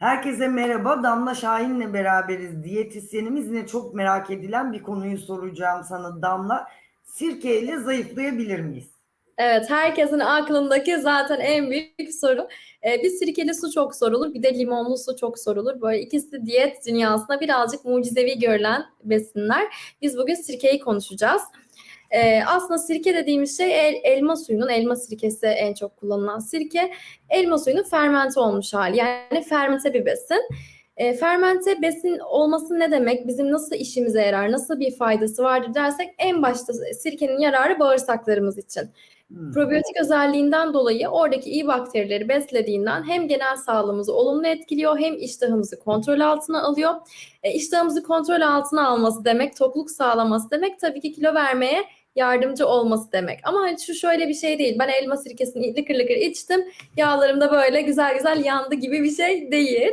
Herkese merhaba. Damla Şahin'le beraberiz. Diyetisyenimiz yine çok merak edilen bir konuyu soracağım sana Damla. Sirkeyle zayıflayabilir miyiz? Evet, herkesin aklındaki zaten en büyük soru. Ee, bir sirkeli su çok sorulur, bir de limonlu su çok sorulur. Böyle ikisi diyet dünyasında birazcık mucizevi görülen besinler. Biz bugün sirkeyi konuşacağız. Ee, aslında sirke dediğimiz şey el, elma suyunun, elma sirkesi en çok kullanılan sirke. Elma suyunun fermente olmuş hali. Yani fermente bir besin. E, fermente besin olması ne demek? Bizim nasıl işimize yarar? Nasıl bir faydası vardır dersek en başta sirkenin yararı bağırsaklarımız için. Hmm. Probiyotik özelliğinden dolayı oradaki iyi bakterileri beslediğinden hem genel sağlığımızı olumlu etkiliyor hem iştahımızı kontrol altına alıyor. E, iştahımızı kontrol altına alması demek, tokluk sağlaması demek tabii ki kilo vermeye yardımcı olması demek. Ama hani şu şöyle bir şey değil. Ben elma sirkesini lıkır lıkır içtim. Yağlarım da böyle güzel güzel yandı gibi bir şey değil.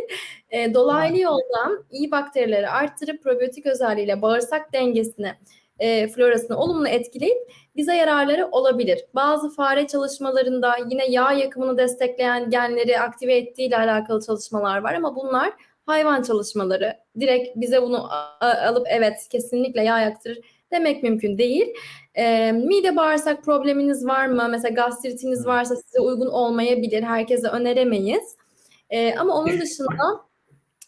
E, dolaylı yoldan iyi bakterileri arttırıp probiyotik özelliğiyle bağırsak dengesini, e, florasını olumlu etkileyip bize yararları olabilir. Bazı fare çalışmalarında yine yağ yakımını destekleyen genleri aktive ettiği ile alakalı çalışmalar var ama bunlar hayvan çalışmaları. Direkt bize bunu alıp evet kesinlikle yağ yaktırır demek mümkün değil. E, mide bağırsak probleminiz var mı? Mesela gastritiniz varsa size uygun olmayabilir. Herkese öneremeyiz. E, ama onun dışında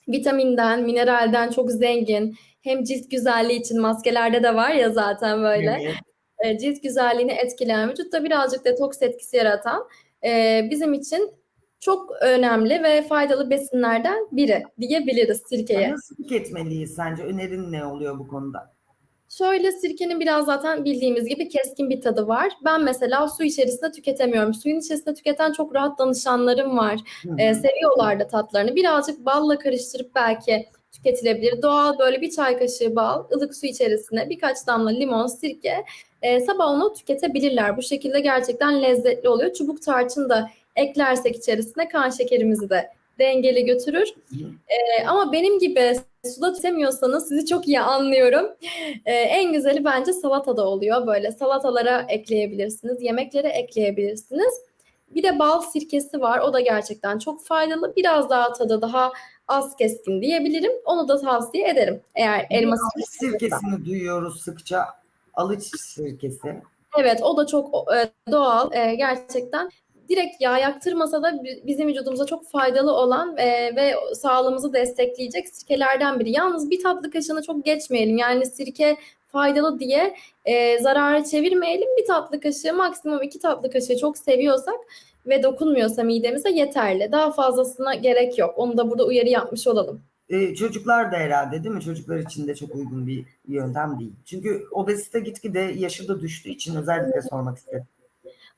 vitaminden, mineralden çok zengin. Hem cilt güzelliği için maskelerde de var ya zaten böyle. Evet. E, cilt güzelliğini etkileyen, vücutta birazcık detoks etkisi yaratan e, bizim için çok önemli ve faydalı besinlerden biri diyebiliriz sirkeye. Nasıl tüketmeliyiz sence? Önerin ne oluyor bu konuda? Şöyle sirkenin biraz zaten bildiğimiz gibi keskin bir tadı var. Ben mesela su içerisinde tüketemiyorum. Suyun içerisinde tüketen çok rahat danışanlarım var. Ee, hı. seviyorlar da tatlarını. Birazcık balla karıştırıp belki tüketilebilir. Doğal böyle bir çay kaşığı bal, ılık su içerisine birkaç damla limon, sirke e, sabah onu tüketebilirler. Bu şekilde gerçekten lezzetli oluyor. Çubuk tarçın da eklersek içerisine kan şekerimizi de dengeli götürür. Ee, ama benim gibi suda tüketemiyorsanız sizi çok iyi anlıyorum. Ee, en güzeli bence salatada oluyor. Böyle salatalara ekleyebilirsiniz, yemeklere ekleyebilirsiniz. Bir de bal sirkesi var. O da gerçekten çok faydalı. Biraz daha tadı daha az keskin diyebilirim. Onu da tavsiye ederim. Eğer elma sirkesini duyuyoruz sıkça. Alıç sirkesi. Evet o da çok e, doğal e, gerçekten. Direkt yağ yaktırmasa da bi- bizim vücudumuza çok faydalı olan e, ve sağlığımızı destekleyecek sirkelerden biri. Yalnız bir tatlı kaşığına çok geçmeyelim. Yani sirke faydalı diye e, zarara çevirmeyelim. Bir tatlı kaşığı maksimum iki tatlı kaşığı çok seviyorsak ve dokunmuyorsa midemize yeterli. Daha fazlasına gerek yok. Onu da burada uyarı yapmış olalım. Ee, çocuklar da herhalde değil mi? Çocuklar için de çok uygun bir yöntem değil. Çünkü obezite gitgide yaşı da düştüğü için özellikle sormak istedim.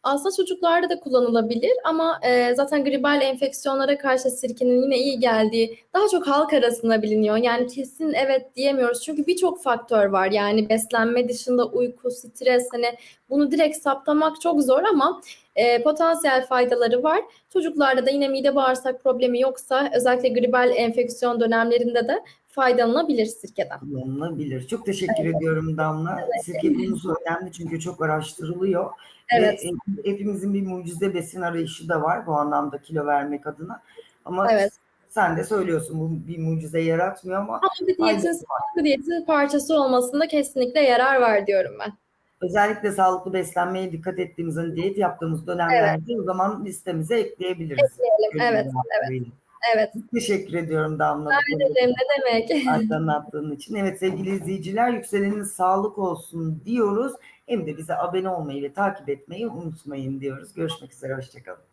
Aslında çocuklarda da kullanılabilir ama e, zaten gribal enfeksiyonlara karşı sirkenin yine iyi geldiği daha çok halk arasında biliniyor. Yani kesin evet diyemiyoruz çünkü birçok faktör var. Yani beslenme dışında uyku, stres hani bunu direkt saptamak çok zor ama e, potansiyel faydaları var. Çocuklarda da yine mide bağırsak problemi yoksa özellikle gribal enfeksiyon dönemlerinde de faydalanabilir sirkeden. kullanılabilir. Çok teşekkür ediyorum Damla. Sirke konusu önemli çünkü çok araştırılıyor. Evet. Ve hepimizin bir mucize besin arayışı da var bu anlamda kilo vermek adına. Ama Evet. sen de söylüyorsun bu bir mucize yaratmıyor ama Ama bir diyetin, sağlıklı diyetin parçası olmasında kesinlikle yarar var diyorum ben. Özellikle sağlıklı beslenmeye dikkat ettiğimiz, hani diyet yaptığımız dönemlerde o zaman listemize ekleyebiliriz. Ekleyelim. Gözümün Evet, Evet. Teşekkür ediyorum Damla. konuda. demek, ne demek. aydınlattığın için. Evet sevgili izleyiciler yükselenin sağlık olsun diyoruz. Hem de bize abone olmayı ve takip etmeyi unutmayın diyoruz. Görüşmek üzere. Hoşçakalın.